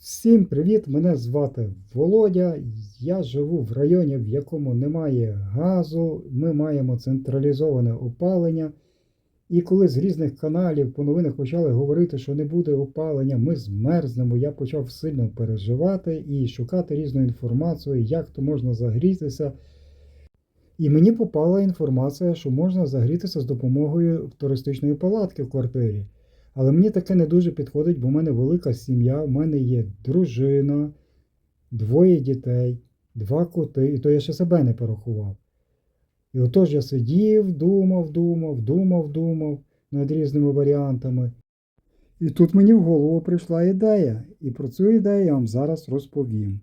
Всім привіт! Мене звати Володя. Я живу в районі, в якому немає газу. Ми маємо централізоване опалення. І коли з різних каналів по новинах почали говорити, що не буде опалення, ми змерзнемо. Я почав сильно переживати і шукати різну інформацію, як то можна загрітися. І мені попала інформація, що можна загрітися з допомогою туристичної палатки в квартирі. Але мені таке не дуже підходить, бо в мене велика сім'я, в мене є дружина, двоє дітей, два коти, і то я ще себе не порахував. І отож я сидів, думав, думав, думав, думав над різними варіантами. І тут мені в голову прийшла ідея, і про цю ідею я вам зараз розповім.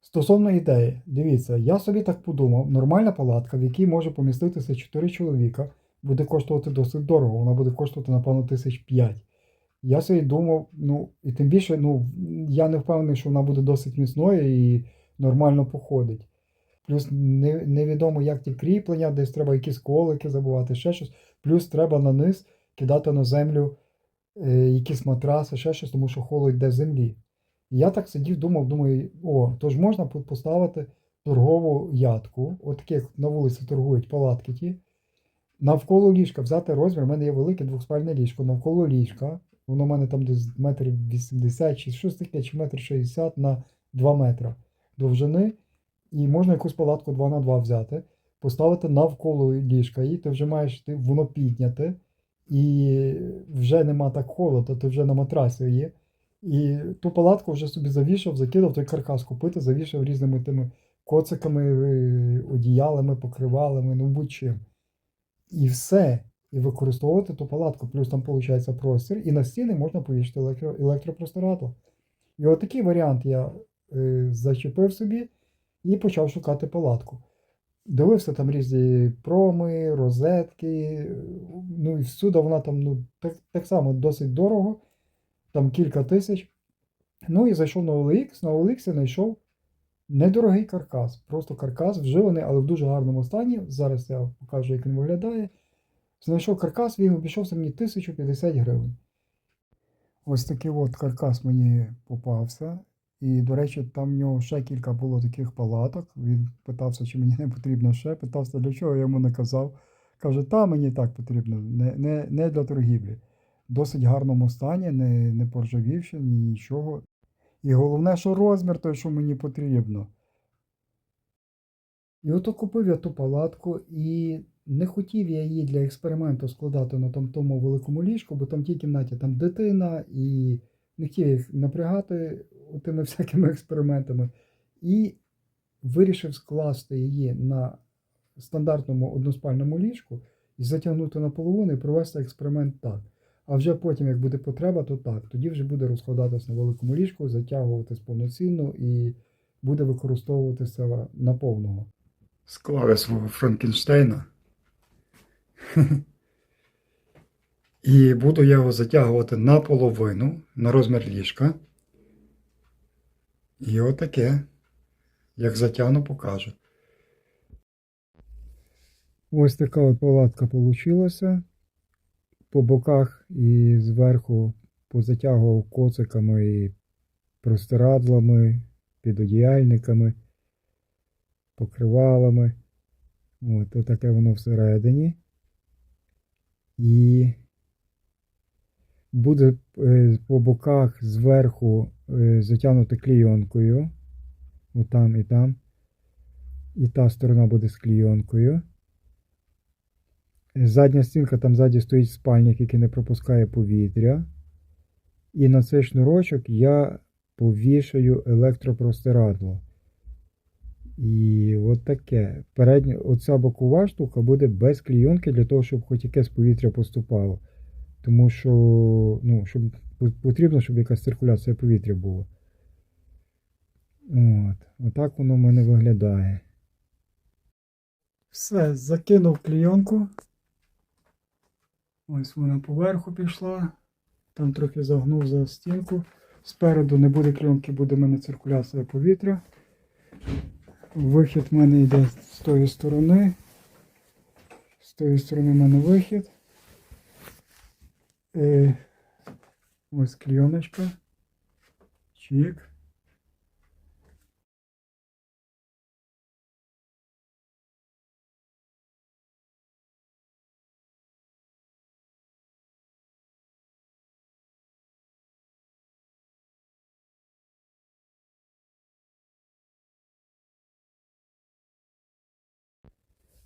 Стосовно ідеї, дивіться, я собі так подумав, нормальна палатка, в якій може поміститися 4 чоловіка, буде коштувати досить дорого, вона буде коштувати, напевно, тисяч п'ять. Я собі думав, ну, і тим більше, ну, я не впевнений, що вона буде досить міцною і нормально походить. Плюс не, невідомо, як ті кріплення, десь треба якісь колики забувати, ще щось. Плюс треба на низ кидати на землю е, якісь матраси, ще щось, тому що холод йде з землі. Я так сидів, думав, думаю, о, то ж можна поставити торгову ятку, от таких на вулиці торгують палатки ті. Навколо ліжка взяти розмір, у мене є велике двохспальне ліжко, навколо ліжка. Воно в мене там десь метр вісімдесят чи щось таке, чи метр шістдесят на 2 метри довжини. І можна якусь палатку 2 на 2 взяти, поставити навколо ліжка, і ти вже маєш ти, воно підняти, і вже нема так холоду, ти вже на матрасі є. І ту палатку вже собі завішав, закидав той каркас купити, завішав різними тими коциками, е, одіялами, покривалами, ну будь-чим. І все. І використовувати ту палатку. Плюс там виходить простір, і на стіни можна повішати електро, електропростиратор. І отакий варіант я е, зачепив собі і почав шукати палатку. Дивився там різні проми, розетки. Ну і всюди вона там ну, так, так само досить дорого, там кілька тисяч. Ну і зайшов на OLX, на OLX знайшов недорогий каркас. Просто каркас вживаний, але в дуже гарному стані. Зараз я покажу, як він виглядає. Знайшов каркас, він обійшовся мені 1050 гривень. Ось такий от каркас мені попався. І, до речі, там в нього ще кілька було таких палаток. Він питався, чи мені не потрібно ще. Питався, для чого я йому наказав. Каже, та мені так потрібно, не, не, не для торгівлі. Досить гарному стані, не, не поржавівши, нічого. І головне, що розмір той, що мені потрібно. І ото купив я ту палатку і не хотів я її для експерименту складати на там, тому великому ліжку, бо там тій кімнаті там дитина, і не хотів їх напрягати тими всякими експериментами. І вирішив скласти її на стандартному односпальному ліжку і затягнути наполовину і провести експеримент так. А вже потім, як буде потреба, то так. Тоді вже буде розкладатися на великому ліжку, затягуватись повноцінно і буде використовуватися на повного. Склав я свого Франкенштейна. І буду я його затягувати наполовину на розмір ліжка. І отаке. Як затягну, покажу. Ось така от палатка получилася. По боках і зверху позатягував коциками і простирадлами, підодіяльниками, покривалами. От, отаке воно всередині. І буде е, по боках зверху е, затягнуто клійонкою. Отам і там. І та сторона буде з клійонкою. Задня стінка, там ззаді стоїть спальник, який не пропускає повітря. І на цей шнурочок я повішаю електропростирадло. І от таке. Передня, оця бокова штука буде без клійонки для того, щоб хоч якесь повітря поступало. Тому що ну, щоб, потрібно, щоб якась циркуляція повітря була. От. Отак воно в мене виглядає. Все, закинув клійонку. Ось вона поверху пішла. Там трохи загнув за стінку. Спереду не буде клійонки, буде в мене циркуляція повітря. Вихід в мене йде з тої сторони. З тої сторони в мене вихід. Е, Ось кльоночка. Чик.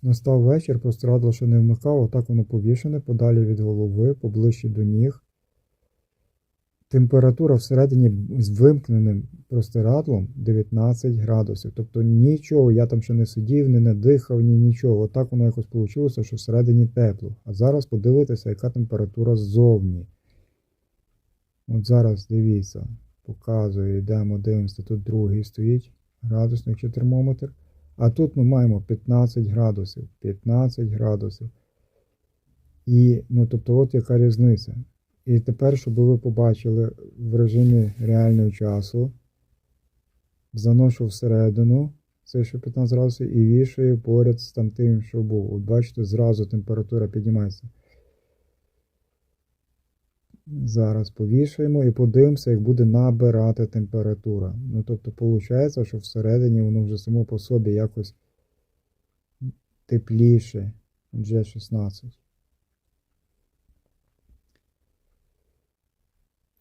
Настав вечір, простирадло ще не вмикав, отак воно повішене, подалі від голови, поближче до ніг. Температура всередині з вимкненим простирадлом 19 градусів. Тобто нічого, я там ще не сидів, не надихав, ні нічого. Отак воно якось вийшло, що всередині тепло. А зараз подивитися, яка температура ззовні. От зараз дивіться, показую, йдемо, дивимося, тут другий стоїть градусник чи термометр. А тут ми маємо 15 градусів. 15 градусів. І, ну, тобто, от яка різниця. І тепер, щоб ви побачили в режимі реального часу, заношу всередину це ще 15 градусів і вішаю поряд з тим, що був. От бачите, зразу температура піднімається. Зараз повішаємо і подивимося, як буде набирати температура. Ну, тобто, виходить, що всередині воно вже само по собі якось тепліше. Вже 16.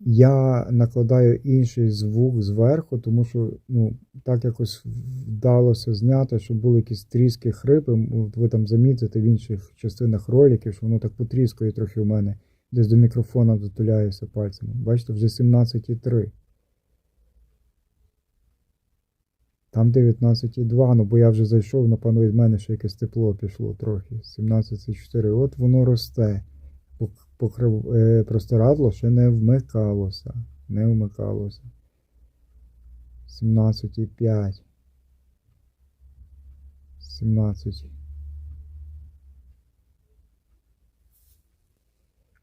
Я накладаю інший звук зверху, тому що ну, так якось вдалося зняти, щоб були якісь тріски хрипи. Ви там замітите в інших частинах роликів, що воно так потріскує трохи у мене. Десь до мікрофона дотуляюся пальцями. Бачите, вже 17,3. Там 19,2, ну бо я вже зайшов, напевно, від мене ще якесь тепло пішло трохи. 17,4. От воно росте. Покрив, е, простирадло ще не вмикалося. Не вмикалося. 17,5. 17.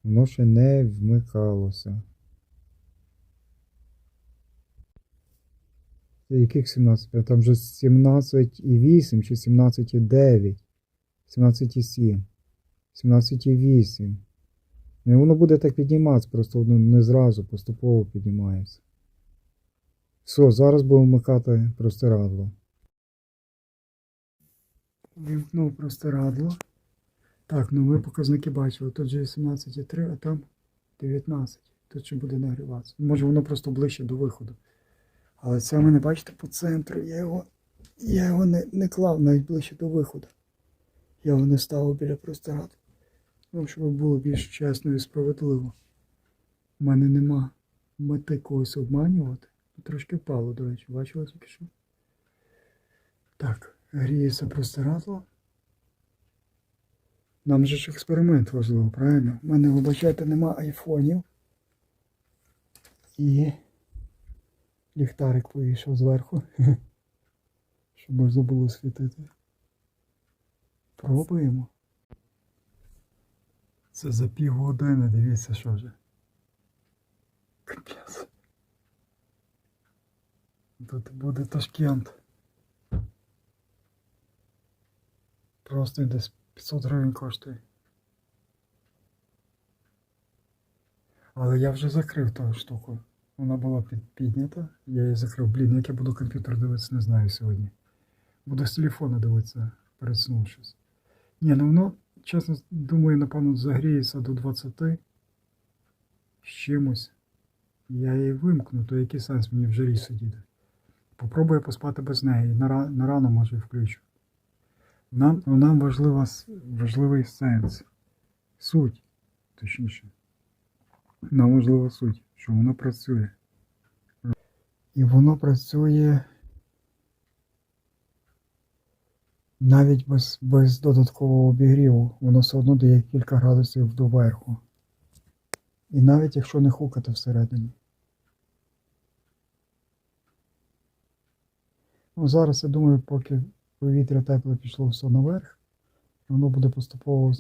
Воно ще не вмикалося. Яких 17? Там вже 17,8 чи 17,9, 17,7, 17,8. Ну, і воно буде так підніматися, просто воно не зразу, поступово піднімається. Все, зараз будемо вмикати простирадло. Вимкнув простирадло. Так, ну ми показники бачили. Тут же 17,3, а там 19. Тут ще буде нагріватися. Може воно просто ближче до виходу. Але це ви не бачите по центру. Я його я його не, не клав навіть ближче до виходу. Я його не ставив біля простирадла. Ну, щоб було більш чесно і справедливо. У мене нема мети когось обманювати. Трошки впало, до речі, бачили тільки що? Так, гріється простирадло. Нам же ж експеримент важливо, правильно? У мене, вибачайте, нема айфонів. І ліхтарик повішав зверху. Щоб можна було світити. Пробуємо. Це за півгодини, дивіться, що вже. Капець. Тут буде Ташкент. Просто десь 500 гривень коштує. Але я вже закрив ту штуку. Вона була піднята. Я її закрив. Блін, як я буду комп'ютер дивитися, не знаю сьогодні. Буду з телефона дивитися, передснувшись. Ні, ну воно, чесно, думаю, напевно, загріється до 20 з чимось. Я її вимкну, то який сенс мені в жарі сидіти. Попробую поспати без неї. На рано може включу. Нам, нам важлива, важливий сенс. Суть, точніше. Нам важлива суть, що воно працює. І воно працює навіть без, без додаткового обігріву. Воно все одно дає кілька градусів доверху. І навіть якщо не хукати всередині. Ну, зараз я думаю, поки повітря тепле пішло все наверх, воно буде поступово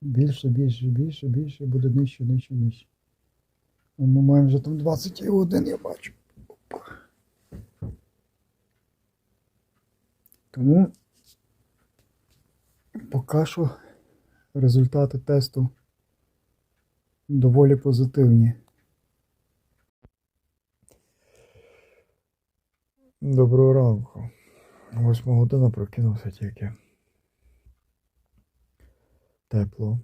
більше, більше, більше, більше, буде нижче, нижче, нижче. Ну, ми маємо вже там 21, я бачу. Тому поки що результати тесту доволі позитивні. Доброго ранку. Восьма година прокинувся тільки. Тепло.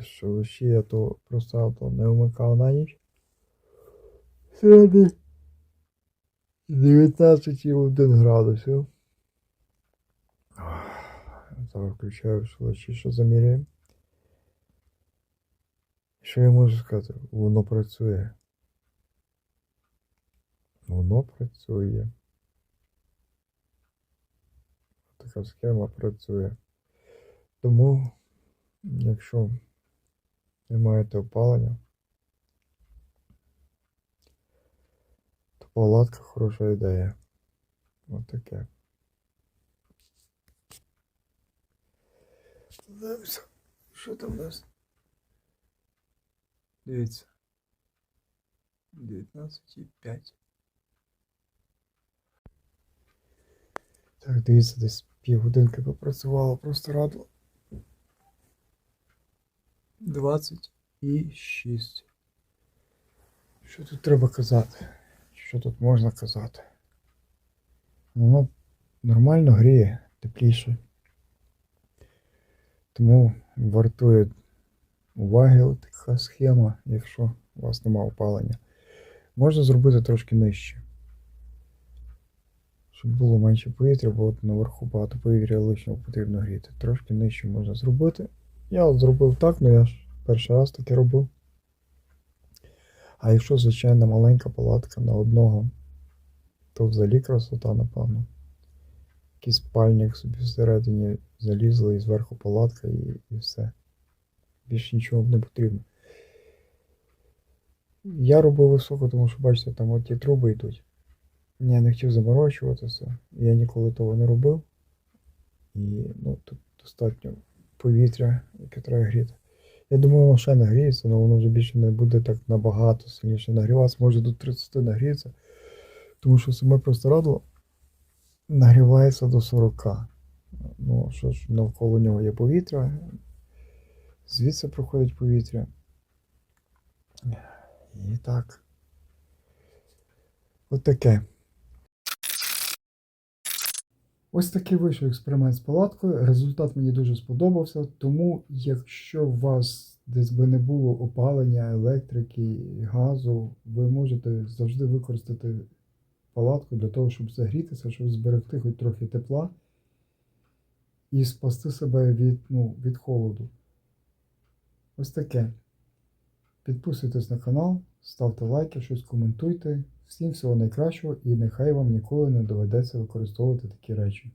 Що ще я то просто авто не вмикав на ніч. Сьогодні 19,1 градусів. Зараз включаю швидше, що заміряємо. Що я можу сказати? Воно працює. Воно працює. Така схема працює. Тому, якщо не маєте опалення, то палатка хороша ідея. Ось таке. Подивимося, що там у нас? Дивіться. 19,5. Так, дивіться, десь півгодинки попрацювало, просто радило. 26. Що тут треба казати? Що тут можна казати? Воно нормально гріє, тепліше. Тому вартує уваги така схема, якщо у вас немає опалення. Можна зробити трошки нижче. Щоб було менше повітря, бо от наверху багато повітря лишнього потрібно гріти. Трошки нижче можна зробити. Я зробив так, але я ж перший раз таке робив. А якщо, звичайно, маленька палатка на одного, то взагалі красота, напевно. Якийсь спальник собі всередині залізли і зверху палатка і, і все. Більше нічого не потрібно. Я робив високо, тому що, бачите, там от ті труби йдуть. Я не хотів заморочуватися. Я ніколи того не робив. І ну, тут достатньо повітря, яке треба гріти. Я думаю, воно ще нагріється, але воно вже більше не буде так набагато сильніше нагріватися. Може до 30 нагріється. Тому що саме простирадло нагрівається до 40. Ну, що ж, навколо нього є повітря. Звідси проходить повітря. І так. От таке. Ось такий вийшов експеримент з палаткою. Результат мені дуже сподобався. Тому, якщо у вас десь би не було опалення, електрики, газу, ви можете завжди використати палатку для того, щоб загрітися, щоб зберегти хоч трохи тепла і спасти себе від, ну, від холоду. Ось таке. Підписуйтесь на канал, ставте лайки, щось коментуйте. Всім всього найкращого і нехай вам ніколи не доведеться використовувати такі речі.